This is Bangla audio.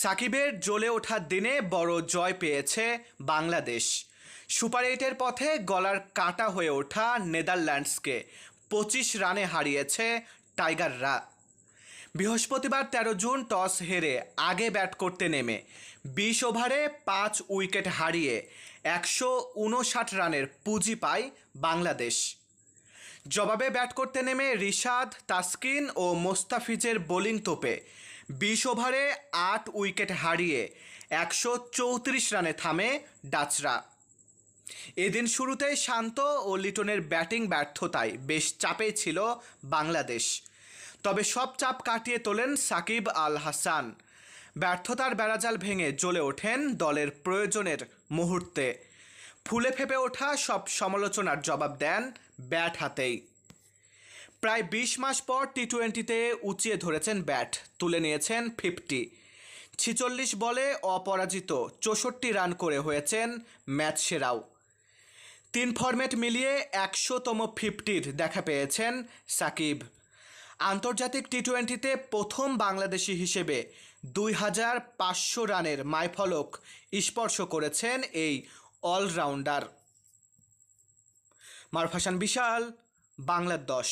সাকিবের জ্বলে ওঠার দিনে বড় জয় পেয়েছে বাংলাদেশ। সুপার এইটের পথে গলার কাটা হয়ে ওঠা নেদারল্যান্ডসকে পঁচিশ রানে হারিয়েছে টাইগাররা বৃহস্পতিবার তেরো জুন টস হেরে আগে ব্যাট করতে নেমে বিশ ওভারে পাঁচ উইকেট হারিয়ে একশো উনষাট রানের পুঁজি পায় বাংলাদেশ। জবাবে ব্যাট করতে নেমে রিশাদ, তাসকিন ও মোস্তাফিজের বোলিং তোপে বিশ ওভারে আট উইকেট হারিয়ে একশো চৌত্রিশ রানে থামে ডাচরা। এদিন শুরুতেই শান্ত ও লিটনের ব্যাটিং ব্যর্থতায় বেশ চাপে ছিল বাংলাদেশ। তবে সব চাপ কাটিয়ে তোলেন সাকিব আল হাসান। ব্যর্থতার বেড়াজাল ভেঙে জ্বলে ওঠেন দলের প্রয়োজনের মুহূর্তে। ফুলে ফেপে ওঠা সব সমালোচনার জবাব দেন ব্যাট হাতেই। প্রায় বিশ মাস পর টি টোয়েন্টিতে উঁচিয়ে ধরেছেন ব্যাট, তুলে নিয়েছেন ফিফটি। ছিচল্লিশ বলে অপরাজিত, চৌষট্টি রান করে হয়েছেন ম্যাচ সেরাও। তিন ফরম্যাট মিলিয়ে একশোতম ফিফটির দেখা পেয়েছেন সাকিব। আন্তর্জাতিক টি টোয়েন্টিতে প্রথম বাংলাদেশি হিসেবে দুই হাজার পাঁচশো রানের মাইফলক স্পর্শ করেছেন এই অলরাউন্ডার। মারফাসান বিশাল, বাংলার দশ।